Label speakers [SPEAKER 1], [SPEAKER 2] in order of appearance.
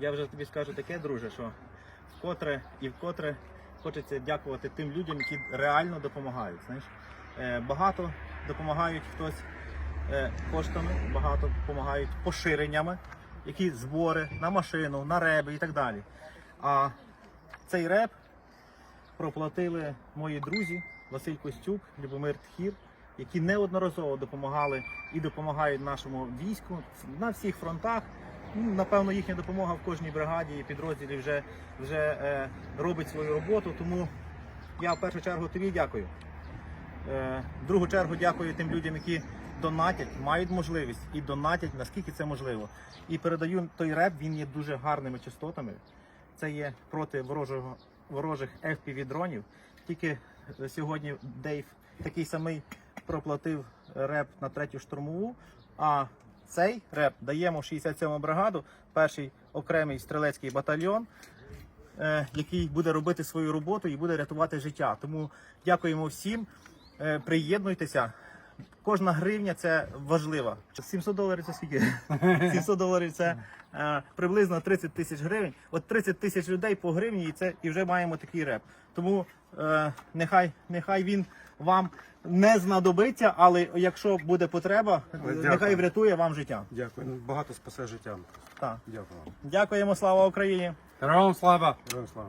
[SPEAKER 1] Я вже тобі скажу таке, друже, що вкотре і вкотре хочеться дякувати тим людям, які реально допомагають. Знаєш, Е, багато допомагають хтось е, коштами, багато допомагають поширеннями, які збори на машину, на реби і так далі. А цей реп проплатили мої друзі Василь Костюк, Любомир Тхір, які неодноразово допомагали і допомагають нашому війську на всіх фронтах. Ну, напевно, їхня допомога в кожній бригаді і підрозділі вже, вже е, робить свою роботу. Тому я в першу чергу тобі дякую. Е, в другу чергу дякую тим людям, які донатять, мають можливість і донатять, наскільки це можливо. І передаю той реп, він є дуже гарними частотами. Це є проти ворожого, ворожих FPV дронів. Тільки е, сьогодні Дейв такий самий проплатив реп на третю штурмову. А цей реп даємо в 67-му бригаду, перший окремий стрілецький батальйон, е, який буде робити свою роботу і буде рятувати життя. Тому дякуємо всім. Е, Приєднуйтеся. Кожна гривня це важлива. 700 доларів це скільки? 700 доларів це е, приблизно 30 тисяч гривень. От 30 тисяч людей по гривні, і це і вже маємо такий реп. Тому е, нехай, нехай він вам не знадобиться, але якщо буде потреба,
[SPEAKER 2] Дякую.
[SPEAKER 1] нехай врятує вам життя.
[SPEAKER 2] Дякую. Ну, Багато спасе життя.
[SPEAKER 1] Так.
[SPEAKER 2] Дякую вам.
[SPEAKER 1] Дякуємо, слава Україні!
[SPEAKER 3] Героям слава!
[SPEAKER 2] Героям слава.